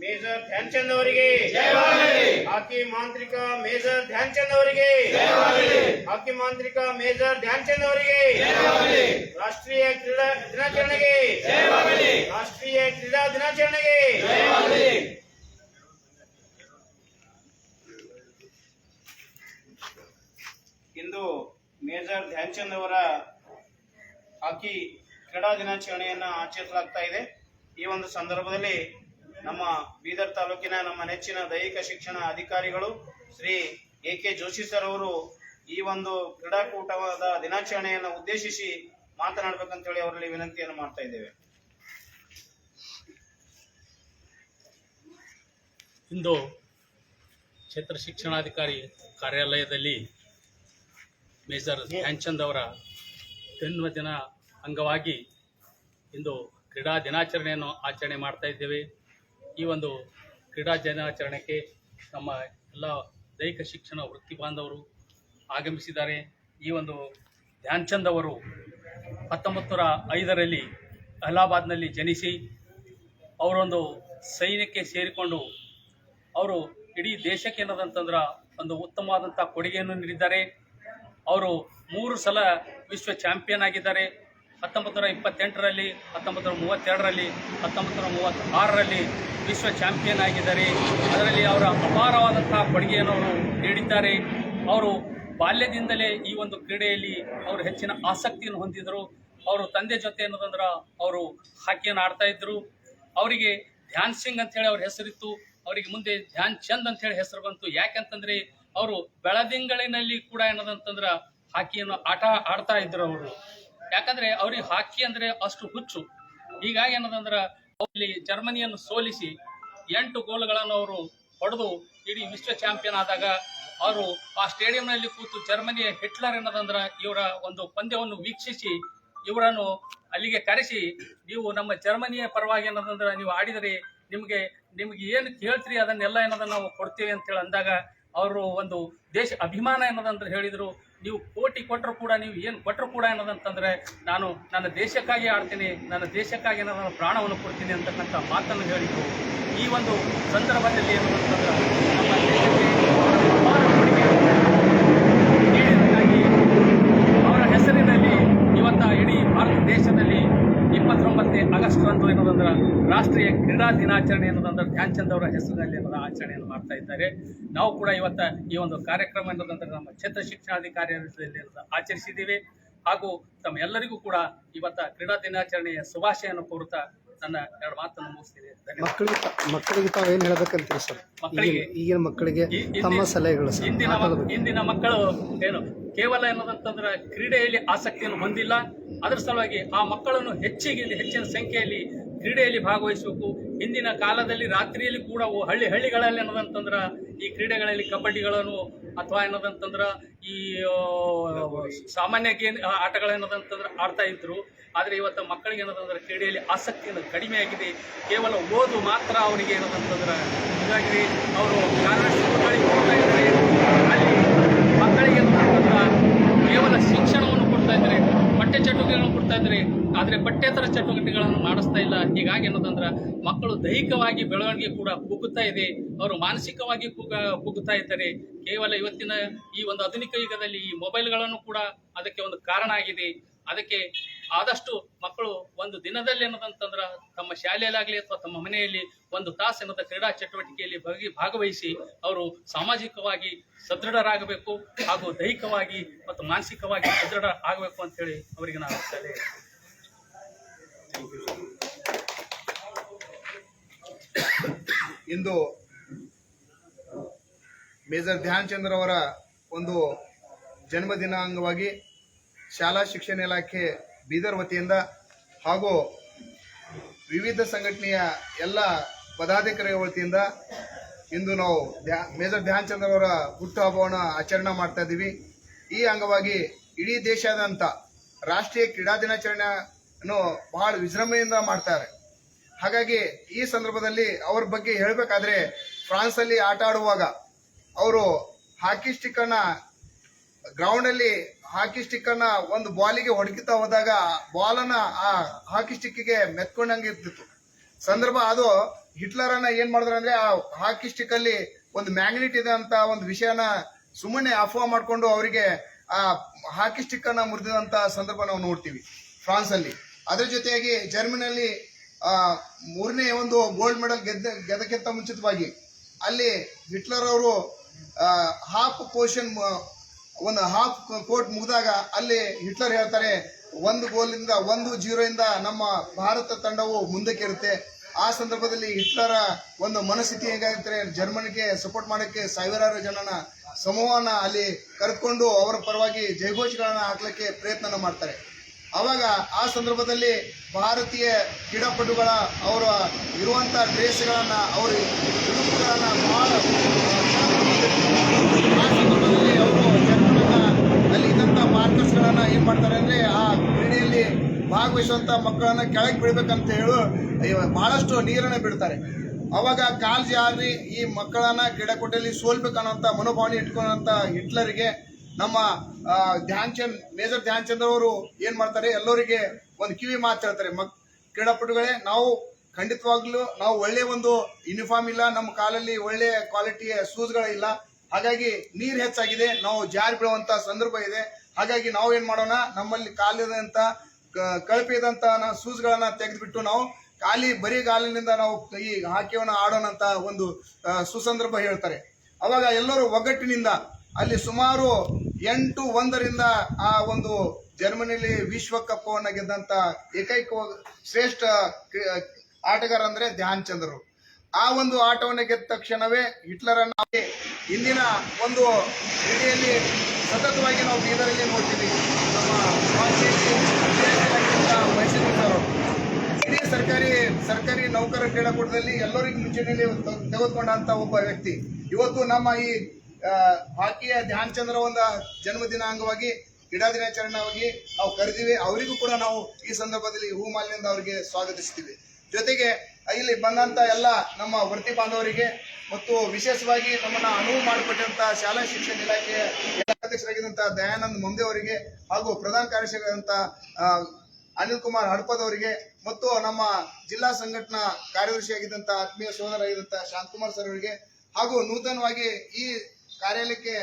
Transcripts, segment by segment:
Major Dhyan Chand ಅವರಿಗೆ. ಹಾಕಿ ಮಾಂತ್ರಿಕ major Dhyan Chand ಅವರಿಗೆ. ಹಾಕಿ ಮಾಂತ್ರಿಕ ಮೇಜರ್ ಧ್ಯಾನ್ಚಂದ್ ಅವರಿಗೆ. ರಾಷ್ಟ್ರೀಯ ಕ್ರೀಡಾ ದಿನಾಚರಣೆಗೆ. ರಾಷ್ಟ್ರೀಯ ಕ್ರೀಡಾ ದಿನಾಚರಣೆಗೆ. ಇಂದು ಮೇಜರ್ ಧ್ಯಾನ್ಚಂದ್ ಅವರ ಹಾಕಿ ಕ್ರೀಡಾ ದಿನಾಚರಣೆಯನ್ನ ಆಚರಿಸಲಾಗ್ತಾ ಇದೆ. ಈ ಒಂದು ಸಂದರ್ಭದಲ್ಲಿ ನಮ್ಮ ಬೀದರ್ ತಾಲೂಕಿನ ನಮ್ಮ ನೆಚ್ಚಿನ ದೈಹಿಕ ಶಿಕ್ಷಣ ಅಧಿಕಾರಿಗಳು Shri A K Joshi sir ಅವರು ಈ ಒಂದು ಕ್ರೀಡಾಕೂಟವಾದ ದಿನಾಚರಣೆಯನ್ನು ಉದ್ದೇಶಿಸಿ ಮಾತನಾಡಬೇಕಂತ ಹೇಳಿ ಅವರಲ್ಲಿ ವಿನಂತಿಯನ್ನು ಮಾಡ್ತಾ ಇದ್ದೇವೆ. ಇಂದು ಕ್ಷೇತ್ರ ಶಿಕ್ಷಣಾಧಿಕಾರಿ ಕಾರ್ಯಾಲಯದಲ್ಲಿ ಮೇಜರ್ ಧ್ಯಾನ್ಚಂದ್ ಅವರ ಜನ್ಮದಿನ ಅಂಗವಾಗಿ ಇಂದು ಕ್ರೀಡಾ ದಿನಾಚರಣೆಯನ್ನು ಆಚರಣೆ ಮಾಡ್ತಾ ಇದ್ದೇವೆ. ಈ ಒಂದು ಕ್ರೀಡಾ ದಿನಾಚರಣೆಗೆ ನಮ್ಮ ಎಲ್ಲ ದೈಹಿಕ ಶಿಕ್ಷಣ ವೃತ್ತಿ ಬಾಂಧವರು ಆಗಮಿಸಿದ್ದಾರೆ. ಈ ಒಂದು ಧ್ಯಾನ್ಚಂದ್ ಅವರು ಹತ್ತೊಂಬತ್ತು ನೂರ ಐದರಲ್ಲಿ ಅಲಹಾಬಾದ್ನಲ್ಲಿ ಜನಿಸಿ, ಅವರೊಂದು ಸೈನ್ಯಕ್ಕೆ ಸೇರಿಕೊಂಡು ಅವರು ಇಡೀ ದೇಶಕ್ಕೆ ಏನದಂತಂದ್ರೆ ಒಂದು ಉತ್ತಮವಾದಂಥ ಕೊಡುಗೆಯನ್ನು ನೀಡಿದ್ದಾರೆ. ಅವರು ಮೂರು ಸಲ ವಿಶ್ವ ಚಾಂಪಿಯನ್ ಆಗಿದ್ದಾರೆ. ಹತ್ತೊಂಬತ್ತು ನೂರ ಇಪ್ಪತ್ತೆಂಟರಲ್ಲಿ ಹತ್ತೊಂಬತ್ತು ನೂರ ಮೂವತ್ತೆರಡರಲ್ಲಿ ಹತ್ತೊಂಬತ್ತು ನೂರ ಮೂವತ್ತಾರರಲ್ಲಿ ವಿಶ್ವ ಚಾಂಪಿಯನ್ ಆಗಿದ್ದಾರೆ. ಅದರಲ್ಲಿ ಅವರ ಅಪಾರವಾದಂಥ ಕೊಡುಗೆಯನ್ನು ಅವರು ನೀಡಿದ್ದಾರೆ. ಅವರು ಬಾಲ್ಯದಿಂದಲೇ ಈ ಒಂದು ಕ್ರೀಡೆಯಲ್ಲಿ ಅವರು ಹೆಚ್ಚಿನ ಆಸಕ್ತಿಯನ್ನು ಹೊಂದಿದರು ಅವರು ತಂದೆ ಜೊತೆ ಅನ್ನೋದಂದ್ರೆ ಅವರು ಹಾಕಿಯನ್ನು ಆಡ್ತಾ ಇದ್ದರು ಅವರಿಗೆ ಧ್ಯಾನ್ ಸಿಂಗ್ ಅಂತೇಳಿ ಅವ್ರ ಹೆಸರಿತ್ತು. ಅವರಿಗೆ ಮುಂದೆ ಧ್ಯಾನ್ ಚಂದ್ ಅಂತೇಳಿ ಹೆಸರು ಬಂತು. ಯಾಕಂತಂದ್ರೆ ಅವರು ಬೆಳದಿಂಗಳಿನಲ್ಲಿ ಕೂಡ ಏನದಂತಂದ್ರೆ ಹಾಕಿಯನ್ನು ಆಟ ಆಡ್ತಾ ಇದ್ರು ಅವರು. ಯಾಕಂದ್ರೆ ಅವ್ರಿಗೆ ಹಾಕಿ ಅಂದ್ರೆ ಅಷ್ಟು ಹುಚ್ಚು. ಹೀಗಾಗಿ ಏನದಂದ್ರ ಅಲ್ಲಿ ಜರ್ಮನಿಯನ್ನು ಸೋಲಿಸಿ ಎಂಟು ಗೋಲುಗಳನ್ನು ಅವರು ಹೊಡೆದು ಇಡೀ ವಿಶ್ವ ಚಾಂಪಿಯನ್ ಆದಾಗ ಅವರು ಆ ಸ್ಟೇಡಿಯಂನಲ್ಲಿ ಕೂತು ಜರ್ಮನಿಯ ಹಿಟ್ಲರ್ ಏನದಂದ್ರ ಇವರ ಒಂದು ಪಂದ್ಯವನ್ನು ವೀಕ್ಷಿಸಿ ಇವರನ್ನು ಅಲ್ಲಿಗೆ ಕರೆಸಿ, ನೀವು ನಮ್ಮ ಜರ್ಮನಿಯ ಪರವಾಗಿ ಏನದಂದ್ರೆ ನೀವು ಆಡಿದರೆ ನಿಮಗೆ, ನಿಮ್ಗೆ ಏನು ಕೇಳ್ತೀರಿ? ಅದನ್ನೆಲ್ಲ ಏನದ ನಾವು ಕೊಡ್ತೀವಿ ಅಂತೇಳಿ ಅಂದಾಗ ಅವರು ಒಂದು ದೇಶ ಅಭಿಮಾನ ಏನದಂದ್ರೆ ಹೇಳಿದರು. ನೀವು ಕೋಟಿ ಕೊಟ್ಟರು ಕೂಡ ನೀವು ಏನು ಕೊಟ್ಟರು ಕೂಡ ಅನ್ನೋದಂತಂದ್ರೆ ನಾನು ನನ್ನ ದೇಶಕ್ಕಾಗಿ ಆಡ್ತೀನಿ, ನನ್ನ ದೇಶಕ್ಕಾಗಿ ನಾನು ಪ್ರಾಣವನ್ನು ಕೊಡ್ತೀನಿ ಅಂತಕ್ಕಂಥ ಮಾತನ್ನು ಹೇಳಿದ್ರು. ಈ ಒಂದು ಸಂದರ್ಭದಲ್ಲಿ ಏನಂತಂದ್ರೆ ನಮ್ಮ ದೇಶಕ್ಕೆ ಅವರ ಹೆಸರಿನಲ್ಲಿ ಇವತ್ತ ಇಡೀ ಭಾರತ ದೇಶದಲ್ಲಿ ಇಪ್ಪತ್ತೊಂಬತ್ತನೇ ಆಗಸ್ಟ್ ರಂದು ಏನದಂದ್ರೆ ರಾಷ್ಟ್ರೀಯ ಕ್ರೀಡಾ ದಿನಾಚರಣೆ ಅನ್ನೋದಂದ್ರೆ ಧ್ಯಾನ್ ಚಂದ್ ಅವರ ಹೆಸರಿನಲ್ಲಿ ಅವರ ಆಚರಣೆಯನ್ನು ಮಾಡ್ತಾ ಇದ್ದಾರೆ. ನಾವು ಕೂಡ ಇವತ್ತ ಈ ಒಂದು ಕಾರ್ಯಕ್ರಮ ಎನ್ನುವುದಂದ್ರೆ ನಮ್ಮ ಕ್ಷೇತ್ರ ಶಿಕ್ಷಣಾಧಿಕಾರಿಯಲ್ಲಿ ಏನದ ಆಚರಿಸಿದ್ದೀವಿ. ಹಾಗೂ ತಮ್ಮ ಎಲ್ಲರಿಗೂ ಕೂಡ ಇವತ್ತ ಕ್ರೀಡಾ ದಿನಾಚರಣೆಯ ಶುಭಾಶಯನ್ನು ಕೋರುತ್ತಾ ನನ್ನ ಎರಡು ಮಾತನ್ನು ಮುಗಿಸ್ತೀನಿ. ಮಕ್ಕಳಿಗೆ ಮಕ್ಕಳಿಗೆ ತಾವು ಏನು ಹೇಳ್ಬೇಕಂತೀರಿ ಸರ್? ಮಕ್ಕಳಿಗೆ ಈಗಿನ- ಮಕ್ಕಳಿಗೆ ಇಂದಿನ- ತಮ್ಮ ಸಲಹೆಗಳು ಇಂದಿನ ಇಂದಿನ ಮಕ್ಕಳು ಏನು ಕೇವಲ ಏನದಂತಂದ್ರೆ ಕ್ರೀಡೆಯಲ್ಲಿ ಆಸಕ್ತಿಯನ್ನು ಹೊಂದಿಲ್ಲ. ಅದರ ಸಲುವಾಗಿ ಆ ಮಕ್ಕಳನ್ನು ಹೆಚ್ಚಿಗೆ ಹೆಚ್ಚಿನ ಸಂಖ್ಯೆಯಲ್ಲಿ ಕ್ರೀಡೆಯಲ್ಲಿ ಭಾಗವಹಿಸಬೇಕು. ಹಿಂದಿನ ಕಾಲದಲ್ಲಿ ರಾತ್ರಿಯಲ್ಲಿ ಕೂಡ ಹಳ್ಳಿ ಹಳ್ಳಿಗಳಲ್ಲಿ ಏನದಂತಂದ್ರೆ ಈ ಕ್ರೀಡೆಗಳಲ್ಲಿ ಕಬಡ್ಡಿಗಳನ್ನು ಅಥವಾ ಏನದಂತಂದ್ರೆ ಈ ಸಾಮಾನ್ಯ ಗೇಮ್ ಆಟಗಳೇನದಂತಂದ್ರೆ ಆಡ್ತಾ ಇದ್ರು. ಆದರೆ ಇವತ್ತು ಮಕ್ಕಳಿಗೆ ಏನದಂದ್ರೆ ಕ್ರೀಡೆಯಲ್ಲಿ ಆಸಕ್ತಿಯನ್ನು ಕಡಿಮೆ ಆಗಿದೆ. ಕೇವಲ ಓದು ಮಾತ್ರ ಅವರಿಗೆ ಏನದಂತಂದ್ರೆ ಹೀಗಾಗಿ ಅವರು ಕಾನ್ವೆಂಟ್ ಸ್ಕೂಲ್ಗಳಿಗೆ ಹೋಗ್ತಾ ಇದ್ದಾರೆ ಅಲ್ಲಿ ಮಕ್ಕಳಿಗೆ ಏನಂತಂದ್ರೆ ಕೇವಲ ಶಿಕ್ಷಣವನ್ನು ಕೊಡ್ತಾ ಇದ್ದಾರೆ ಪಠ್ಯ ಚಟುವಟಿಕೆಗಳನ್ನು ಕೊಡ್ತಾ ಇದ್ದಾರೆ ಆದರೆ ಪಠ್ಯೇತರ ಚಟುವಟಿಕೆಗಳನ್ನು ಮಾಡಿಸ್ತಾ ಇಲ್ಲ. ಹೀಗಾಗಿ ಏನದಂದ್ರೆ ಮಕ್ಕಳು ದೈಹಿಕವಾಗಿ ಬೆಳವಣಿಗೆ ಕೂಡ ಕುಗ್ಗುತ್ತಾ ಇದೆ. ಅವರು ಮಾನಸಿಕವಾಗಿ ಕುಗ್ಗ ಕುಗ್ಗುತ್ತಾ ಇದ್ದಾರೆ. ಕೇವಲ ಇವತ್ತಿನ ಈ ಒಂದು ಆಧುನಿಕ ಯುಗದಲ್ಲಿ ಈ ಮೊಬೈಲ್ಗಳನ್ನು ಕೂಡ ಅದಕ್ಕೆ ಒಂದು ಕಾರಣ ಆಗಿದೆ. ಅದಕ್ಕೆ ಆದಷ್ಟು ಮಕ್ಕಳು ಒಂದು ದಿನದಲ್ಲಿ ಏನದಂತಂದ್ರೆ ತಮ್ಮ ಶಾಲೆಯಲ್ಲಾಗಲಿ ಅಥವಾ ತಮ್ಮ ಮನೆಯಲ್ಲಿ ಒಂದು ತಾಸು ಏನದ ಕ್ರೀಡಾ ಚಟುವಟಿಕೆಯಲ್ಲಿ ಭಾಗಿ, ಭಾಗವಹಿಸಿ ಅವರು ಸಾಮಾಜಿಕವಾಗಿ ಸದೃಢರಾಗಬೇಕು ಹಾಗೂ ದೈಹಿಕವಾಗಿ ಮತ್ತು ಮಾನಸಿಕವಾಗಿ ಸದೃಢ ಆಗಬೇಕು ಅಂತ ಹೇಳಿ ಅವರಿಗೆ ನಾನು ಸಲಹೆ ಇಂದು ಮೇಜರ್ ಧ್ಯಾನ್ ಚಂದ್ರ ಅವರ ಒಂದು ಜನ್ಮದಿನ ಅಂಗವಾಗಿ ಶಾಲಾ ಶಿಕ್ಷಣ ಇಲಾಖೆ ಬೀದರ್ ವತಿಯಿಂದ ಹಾಗೂ ವಿವಿಧ ಸಂಘಟನೆಯ ಎಲ್ಲ ಪದಾಧಿಕಾರಿಗಳ ವತಿಯಿಂದ ಇಂದು ನಾವು ಧ್ಯಾ, ಮೇಜರ್ ಧ್ಯಾನ್ ಚಂದ್ರ ಅವರ ಹುಟ್ಟುಹಬ್ಬವನ್ನು ಆಚರಣೆ ಮಾಡ್ತಾ ಇದ್ದೀವಿ. ಈ ಅಂಗವಾಗಿ ಇಡೀ ದೇಶಾದ್ಯಂತ ರಾಷ್ಟ್ರೀಯ ಕ್ರೀಡಾ ದಿನಾಚರಣೆಯನ್ನು ಬಹಳ ವಿಜೃಂಭಣೆಯಿಂದ ಮಾಡ್ತಾರೆ. ಹಾಗಾಗಿ ಈ ಸಂದರ್ಭದಲ್ಲಿ ಅವ್ರ ಬಗ್ಗೆ ಹೇಳಬೇಕಾದ್ರೆ ಫ್ರಾನ್ಸ್ ಅಲ್ಲಿ ಆಟ ಆಡುವಾಗ ಅವರು ಹಾಕಿ ಸ್ಟಿಕ್ ಅನ್ನ ಗ್ರೌಂಡ್ ಅಲ್ಲಿ ಹಾಕಿ ಸ್ಟಿಕ್ ಅನ್ನ ಒಂದು ಬಾಲಿಗೆ ಹೊಡಕಿತಾ ಹೋದಾಗ ಬಾಲ್ ಅನ್ನ ಆ ಹಾಕಿ ಸ್ಟಿಕ್ಗೆ ಮೆತ್ಕೊಂಡಂಗೆ ಇರ್ತಿತ್ತು. ಸಂದರ್ಭ ಅದು ಹಿಟ್ಲರನ್ನ ಏನ್ ಮಾಡಿದ್ರು ಅಂದ್ರೆ ಆ ಹಾಕಿ ಸ್ಟಿಕ್ ಅಲ್ಲಿ ಒಂದು ಮ್ಯಾಗ್ನೆಟ್ ಇದೆ ಅಂತ ಒಂದು ವಿಷಯನ ಸುಮ್ಮನೆ ಅಫವಾ ಮಾಡ್ಕೊಂಡು ಅವರಿಗೆ ಆ ಹಾಕಿ ಸ್ಟಿಕ್ ಅನ್ನ ಮುರಿದಂತ ಸಂದರ್ಭ ನಾವು ನೋಡ್ತೀವಿ ಫ್ರಾನ್ಸ್ ಅಲ್ಲಿ ಅದ್ರ ಜೊತೆಯಾಗಿ ಜರ್ಮನಿಯಲ್ಲಿ ಮೂರನೇ ಒಂದು ಗೋಲ್ಡ್ ಮೆಡಲ್ ಗೆದ್ದ, ಗೆದ್ದಕ್ಕಿಂತ ಮುಂಚಿತವಾಗಿ ಅಲ್ಲಿ ಹಿಟ್ಲರ್ ಅವರು ಹಾಫ್ ಪೋರ್ಷನ್ ಒಂದು ಹಾಫ್ ಕೋರ್ಟ್ ಮುಗಿದಾಗ ಅಲ್ಲಿ ಹಿಟ್ಲರ್ ಹೇಳ್ತಾರೆ, ಒಂದು ಗೋಲಿಂದ ಒಂದು ಜೀರೋ ಇಂದ ನಮ್ಮ ಭಾರತ ತಂಡವು ಮುಂದಕ್ಕೆ ಇರುತ್ತೆ. ಆ ಸಂದರ್ಭದಲ್ಲಿ ಹಿಟ್ಲರ ಒಂದು ಮನಸ್ಥಿತಿ ಹೇಗಾಗುತ್ತೆ ಜರ್ಮನಿಗೆ ಸಪೋರ್ಟ್ ಮಾಡೋಕ್ಕೆ ಸಾವಿರಾರು ಜನನ ಸಮೂಹನ ಅಲ್ಲಿ ಕರೆದುಕೊಂಡು ಅವರ ಪರವಾಗಿ ಜಯಘೋಷಗಳನ್ನ ಹಾಕ್ಲಿಕ್ಕೆ ಪ್ರಯತ್ನ ಮಾಡ್ತಾರೆ. ಅವಾಗ ಆ ಸಂದರ್ಭದಲ್ಲಿ ಭಾರತೀಯ ಕ್ರೀಡಾಪಟುಗಳ ಅವರ ಇರುವಂತ ಡ್ರೆಸ್ಗಳನ್ನು, ಅವರ ಉಡುಪುಗಳನ್ನ ಬಹಳ ಆ ಸಂದರ್ಭದಲ್ಲಿ ಅವರು ಅಲ್ಲಿದ್ದಂಥ ಮಾರ್ಕರ್ಸ್ಗಳನ್ನ ಏನ್ ಮಾಡ್ತಾರೆ ಅಂದರೆ ಆ ಕ್ರೀಡೆಯಲ್ಲಿ ಭಾಗವಹಿಸುವಂತ ಮಕ್ಕಳನ್ನು ಕೆಳಗೆ ಬಿಡಬೇಕಂತ ಹೇಳು ಬಹಳಷ್ಟು ನೀರನ್ನ ಬಿಡ್ತಾರೆ. ಅವಾಗ ಕಾಲ್ ಜಾರಿ ಈ ಮಕ್ಕಳನ್ನ ಕ್ರೀಡಾಕೂಟದಲ್ಲಿ ಸೋಲ್ಬೇಕನ್ನೋಂಥ ಮನೋಭಾವನೆ ಇಟ್ಕೊಂಡಂತ ಹಿಟ್ಲರಿಗೆ ನಮ್ಮ ಧ್ಯಾನ್ ಚಂದ್, ಮೇಜರ್ ಧ್ಯಾನ್ ಚಂದ್ ಅವರು ಏನ್ ಮಾಡ್ತಾರೆ, ಎಲ್ಲರಿಗೆ ಒಂದು ಕಿವಿ ಮಾತು ಹೇಳ್ತಾರೆ. ಮಕ್, ಕ್ರೀಡಾಪಟುಗಳೇ, ನಾವು ಖಂಡಿತವಾಗ್ಲೂ, ನಾವು ಒಳ್ಳೆ ಒಂದು ಯೂನಿಫಾರ್ಮ್ ಇಲ್ಲ, ನಮ್ಮ ಕಾಲಲ್ಲಿ ಒಳ್ಳೆ ಕ್ವಾಲಿಟಿಯ ಶೂಸ್ಗಳಿಲ್ಲ ಹಾಗಾಗಿ ನೀರ್ ಹೆಚ್ಚಾಗಿದೆ, ನಾವು ಜಾರಿ ಬೀಳುವಂತ ಸಂದರ್ಭ ಇದೆ. ಹಾಗಾಗಿ ನಾವು ಏನ್ ಮಾಡೋಣ, ನಮ್ಮಲ್ಲಿ ಕಾಲಿದಂತ ಕಳಪೆದಂತ ಶೂಸ್ಗಳನ್ನ ತೆಗೆದುಬಿಟ್ಟು ನಾವು ಖಾಲಿ ಬರೀ ಗಾಲಿನಿಂದ ನಾವು ಈ ಹಾಕಿಯವನ್ನ ಆಡೋಣ ಅಂತ ಒಂದು ಸುಸಂದರ್ಭ ಹೇಳ್ತಾರೆ. ಅವಾಗ ಎಲ್ಲರೂ ಒಗ್ಗಟ್ಟಿನಿಂದ ಅಲ್ಲಿ ಸುಮಾರು ಎಂಟು ಒಂದರಿಂದ ಆ ಒಂದು ಜರ್ಮನಿಲಿ ಅನ್ನ ಗೆದ್ದಂತ ಏಕೈಕ ಶ್ರೇಷ್ಠ ಆಟಗಾರ ಅಂದ್ರೆ ಧ್ಯಾನ್ ಚಂದ್ರರು ಆ ಒಂದು ಆಟವನ್ನು ಗೆದ್ದ ತಕ್ಷಣವೇ ಹಿಟ್ಲರನ್ನ ಇಂದಿನ ಒಂದು ಕ್ರೀಡೆಯಲ್ಲಿ ಸತತವಾಗಿ ನಾವು ಬೀದರಲ್ಲಿ ನೋಡ್ತೀವಿ. ನಮ್ಮ ಇಡೀ ಸರ್ಕಾರಿ ಸರ್ಕಾರಿ ನೌಕರ ಕ್ರೀಡಾಕೂಟದಲ್ಲಿ ಎಲ್ಲರಿಗೂ ಮುಂಚೂಣಿಯಲ್ಲಿ ತೆಗೆದುಕೊಂಡಂತ ಒಬ್ಬ ವ್ಯಕ್ತಿ. ಇವತ್ತು ನಮ್ಮ ಈ ಹಾಕಿಯ ಧ್ಯಾನ್ ಚಂದ್ರ ಒಂದು ಜನ್ಮದಿನ ಅಂಗವಾಗಿ ಕ್ರೀಡಾ ದಿನಾಚರಣೆಯಾಗಿ ನಾವು ಕರೆದಿವಿ. ಅವರಿಗೂ ಕೂಡ ನಾವು ಈ ಸಂದರ್ಭದಲ್ಲಿ ಹೂ ಮಾಲಿನಿಂದ ಅವರಿಗೆ ಸ್ವಾಗತಿಸ್ತೀವಿ. ಜೊತೆಗೆ ಇಲ್ಲಿ ಬಂದಂತ ಎಲ್ಲ ನಮ್ಮ ವೃತ್ತಿ ಬಾಂಧವರಿಗೆ ಮತ್ತು ವಿಶೇಷವಾಗಿ ನಮ್ಮನ್ನ ಅನುವು ಮಾಡಿಕೊಟ್ಟಂತ ಶಾಲಾ ಶಿಕ್ಷಣ ಇಲಾಖೆಯ ಅಧ್ಯಕ್ಷರಾಗಿದ್ದಂಥ ದಯಾನಂದ್ ಮುಂದೆ ಅವರಿಗೆ ಹಾಗೂ ಪ್ರಧಾನ ಕಾರ್ಯದರ್ಶಿಗಳಂತ ಅನಿಲ್ ಕುಮಾರ್ ಹಡ್ಪದ್ ಅವರಿಗೆ ಮತ್ತು ನಮ್ಮ ಜಿಲ್ಲಾ ಸಂಘಟನಾ ಕಾರ್ಯದರ್ಶಿಯಾಗಿದ್ದಂತ ಆತ್ಮೀಯ ಸೋದರಾಗಿದ್ದಂತ ಶಾಂತಕುಮಾರ್ ಸರ್ ಅವರಿಗೆ ಹಾಗೂ ನೂತನವಾಗಿ ಈ ಕಾರ್ಯಾಲಯಕ್ಕೆ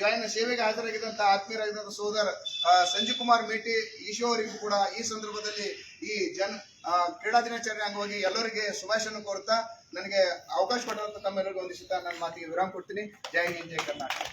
ಜಾಯಿನ್ ಸೇವೆಗೆ ಹಾಜರಾಗಿದ್ದಂತಹ ಆತ್ಮೀಯರಾಗಿದ್ದಂತ ಸೋದರ ಸಂಜೀವ್ ಕುಮಾರ್ ಮೇಟಿ ಈಶೋ ಅವರಿಗೂ ಕೂಡ ಈ ಸಂದರ್ಭದಲ್ಲಿ ಈ ಜನ್ ಕ್ರೀಡಾ ದಿನಾಚರಣೆ ಅಂಗವಾಗಿ ಎಲ್ಲರಿಗೆ ಶುಭಾಶಯನ್ನು ಕೋರ್ತಾ ನನಗೆ ಅವಕಾಶ ಕೊಟ್ಟಂತ ತಮ್ಮೆಲ್ಲರಿಗೂ ವಂದಿಸುತ್ತಾ ನನ್ನ ಮಾತಿಗೆ ವಿರಾಮ ಕೊಡ್ತೀನಿ. ಜೈ ಹಿಂದ್ ಜೈ ಕರ್ನಾಟಕ.